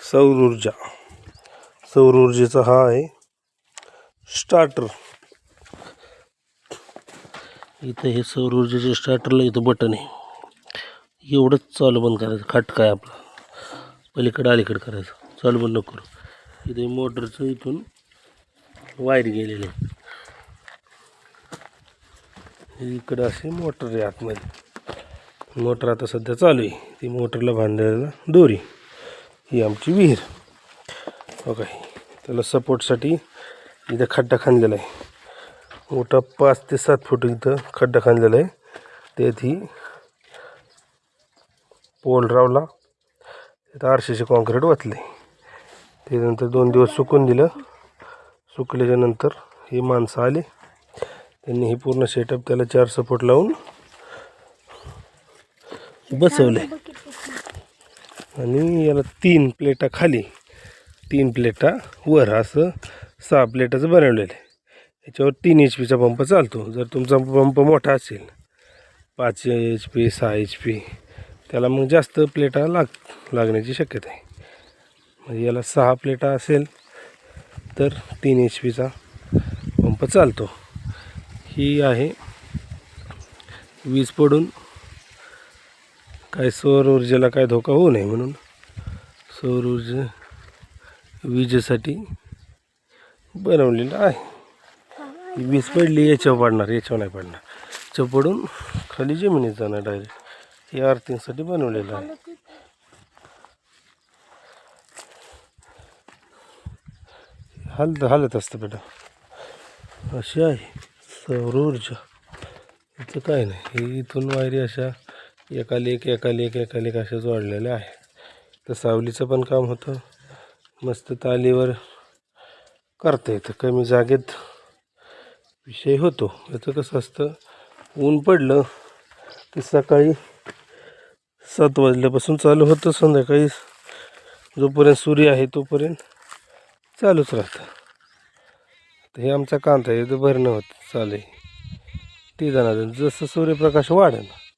सौर ऊर्जा सौर ऊर्जेचा हा आहे स्टार्टर इथं हे सौर ऊर्जेचे स्टार्टरला इथं बटन आहे. एवढंच चालू बंद करायचं. खाट काय आपला? पलीकडं अलीकडं करायचं. चालू बंद नको करू. इथे मोटरचं इथून वायर गेलेले आहे. इकडं असे मोटर आहे आतमध्ये. मोटर आता सध्या चालू आहे. ती मोटरला बांधायला दोरी. ही आमची विहीर. हो काय त्याला सपोर्टसाठी इथं खड्डा खांदलेला आहे. मोठा पाच ते सात फूट इथं खड्डा खांदलेला आहे. त्यात ही पोल रावला. तिथं आरशेचे कॉन्क्रीट वाचले त्यानंतर दोन दिवस सुकून दिलं. सुकल्याच्या नंतर ही माणसं आली. त्यांनी हे पूर्ण सेटअप त्याला चार सपोर्ट लावून बसवले आणि याला तीन प्लेटा खाली तीन प्लेटा वर असं सहा प्लेटाचं बनवलेलं आहे. याच्यावर तीन एच पीचा पंप चालतो. जर तुमचा पंप मोठा असेल पाच एच पी सहा एच पी त्याला मग जास्त प्लेटा लाग लागण्याची शक्यता आहे. म्हणजे याला सहा प्लेटा असेल तर तीन एच पीचा पंप चालतो. ही आहे वीज पडून काय सौर ऊर्जेला काय धोका होऊ नये म्हणून. सौर ऊर्जा विजेसाठी बनवलेलं आहे. वीज पडली याच्यावर पडणार याच्यावर नाही पडणार. याच्यावर पडून खाली जमिनीत जाणार डायरेक्ट हे आर्थिंगसाठी बनवलेलं आहे. हलत हलत असतं बेटा. अशी आहे. सौर ऊर्जा. इथं काय नाही. हे इथून वायरी अशा एक एकाला एक एकाला एक अशा जोडलेल्या आहे. तर सावलीचं पण काम होतं. मस्त तालीवर करता येतं. कमी जागेत विषय होतो. याचं कसं असतं ऊन पडलं की सकाळी सात वाजल्यापासून चालू होतं. संध्याकाळी जोपर्यंत सूर्य आहे तोपर्यंत चालूच राहतं. तर हे आमचा कांता आहे तर भरणं होतं. चालू आहे. ते जाणार जसं सूर्यप्रकाश वाढेल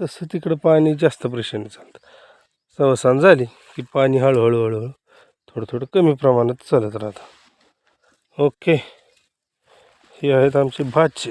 तसं तिकडं पाणी जास्त प्रेशरने चालतं. सवसान झाली की पाणी हळूहळू हळूहळू थोडं थोडं कमी प्रमाणात चालत राहतं. ओके हे आहेत आमचे भातचे